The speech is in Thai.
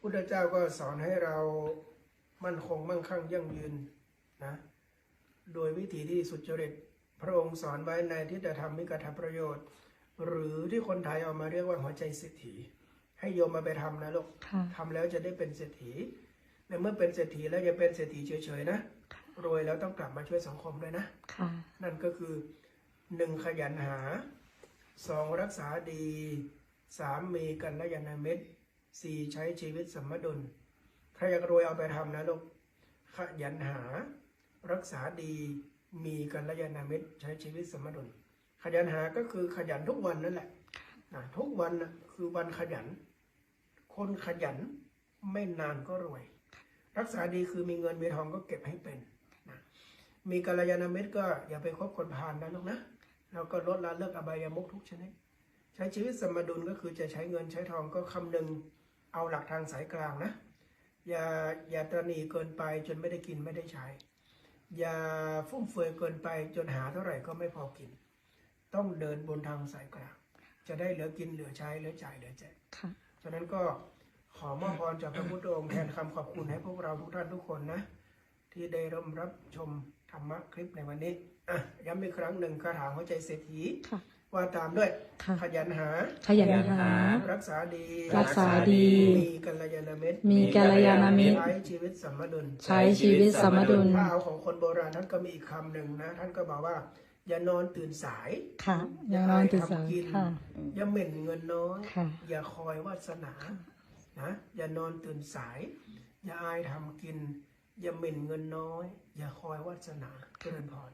พุทธเจ้าก็สอนให้เรามั่นคงมั่งคั่งยั่งยืนนะโดยวิธีที่สุจริตพระองค์สอนไว้ในทิฏฐธรรมมิกถประโยชน์ หรือที่คนไทยเอามาเรียกว่าหัวใจเศรษฐีให้โยมมาไปทำนะลูกค่ะทำแล้วจะได้เป็นเศรษฐีและเมื่อเป็นเศรษฐีแล้วอย่าเป็นเศรษฐีเฉยๆนะรวยแล้วต้องกลับมาช่วยสังคมด้วยนะค่ะนั่นก็คือหนึ่งขยันหาสองรักษาดีสามมีกันและยานามิตร สี่ใช้ชีวิตสมดุล ใครอยากรวยเอาไปทำนะลูก ขยันหา รักษาดี มีกัลยานามิตร ใช้ชีวิตสมดุล ขยันหาก็คือขยันทุกวันนั่นแหละนะทุกวันนะคือวันขยัน คนขยันไม่นานก็รวย รักษาดีคือมีเงินมีทองก็เก็บให้เป็นนะมีกัลยาณมิตรก็อย่าไปคบคนพาลนะลูกนะ แล้วก็ลดละเลิกอบายามุขทุกชนิดใช้ชีวิตสมดุลก็คือจะใช้เงินใช้ทองก็คำนึง เอาหลักทางสายกลางนะ อย่าอย่าตระหนีเกินไปจนไม่ได้กินไม่ได้ใช้ อย่าฟุ่มเฟือยเกินไปจนหาเท่าไหร่ก็ไม่พอกิน ต้องเดินบนทางสายกลาง จะได้เหลือกินเหลือใช้เหลือจ่ายเหลือแจกค่ะฉะนั้นก็ขอมอบพรจากพระพุทธองค์แทนคำขอบคุณให้พวกเราทุกท่านทุกคนนะ ที่ได้ร่วมรับชมธรรมะคลิปในวันนี้อะย้ำอีกครั้งหนึ่งคาถาหัวใจเศรษฐีค่ะ ว่าตามด้วย ค่ะ ขยันหา ขยันหา รักษาดีรักษาดี มีกัลยาณมิตรมีกัลยาณมิตร ใช้ชีวิตสมดุลใช้ชีวิตสมดุล ถ้าเอาของคนโบราณท่านก็มีอีกคำหนึ่งนะ ท่านก็บอกว่า อย่านอนตื่นสาย ค่ะยังนอนตื่นสายทำกินค่ะ อย่าเหม็นเงินน้อยค่ะ อย่าคอยวาสนานะอย่านอนตื่นสาย อย่าอายทำกิน อย่าเหม็นเงินน้อย อย่าคอยวาสนาเจริญพร